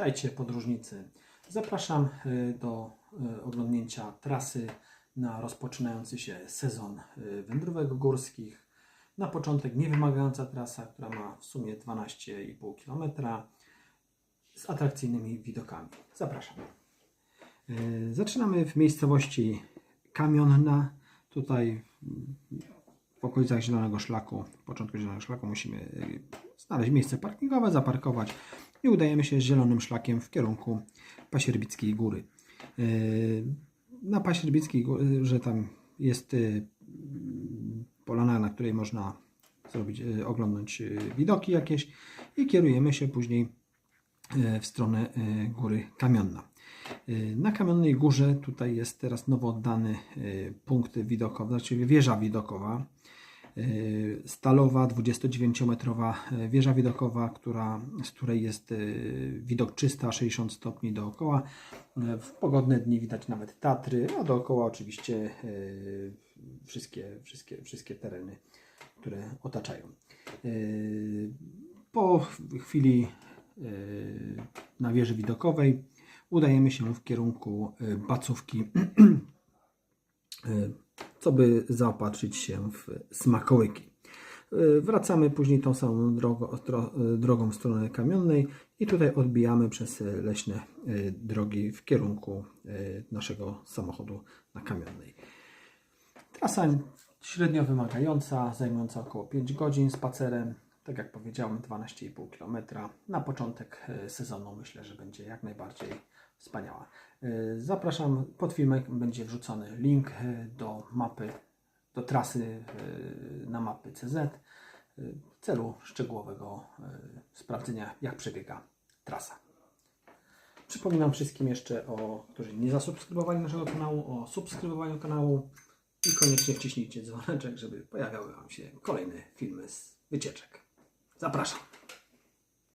Witajcie podróżnicy. Zapraszam y, do y, oglądnięcia trasy na rozpoczynający się sezon y, wędrówek górskich. Na początek niewymagająca trasa, która ma w sumie 12,5 km z atrakcyjnymi widokami. Zapraszam. Zaczynamy w miejscowości Kamionna. Tutaj w okolicach Zielonego Szlaku, początku Zielonego Szlaku musimy znaleźć miejsce parkingowe, zaparkować i udajemy się zielonym szlakiem w kierunku Pasierbickiej Góry. Y, Na Pasierbickiej Górze tam jest y, polana, na której można zrobić, y, oglądnąć widoki jakieś i kierujemy się później w stronę Góry Kamionna. Na Kamionnej Górze tutaj jest teraz nowo oddany punkt widokowy, znaczy wieża widokowa. Y, Stalowa 29-metrowa wieża widokowa, która, z której jest y, widok 360 stopni dookoła. Y, W pogodne dni widać nawet Tatry, a dookoła oczywiście y, wszystkie, wszystkie, wszystkie tereny, które otaczają. Y, Po chwili y, na wieży widokowej udajemy się w kierunku y, Bacówki, y, co by zaopatrzyć się w smakołyki. Y, Wracamy później tą samą drogą, drogą w stronę kamionnej i tutaj odbijamy przez leśne y, drogi w kierunku y, naszego samochodu na kamionnej. Trasa średnio wymagająca, zajmująca około 5 godzin spacerem. Tak jak powiedziałem, 12,5 km. Na początek e, sezonu myślę, że będzie jak najbardziej wspaniała. E, Zapraszam, pod filmem będzie wrzucony link e, do mapy, do trasy na mapy CZ w celu szczegółowego sprawdzenia, jak przebiega trasa. Przypominam wszystkim jeszcze, o, którzy nie zasubskrybowali naszego kanału, o subskrybowaniu kanału i koniecznie wciśnijcie dzwoneczek, żeby pojawiały Wam się kolejne filmy z wycieczek. Zapraszam.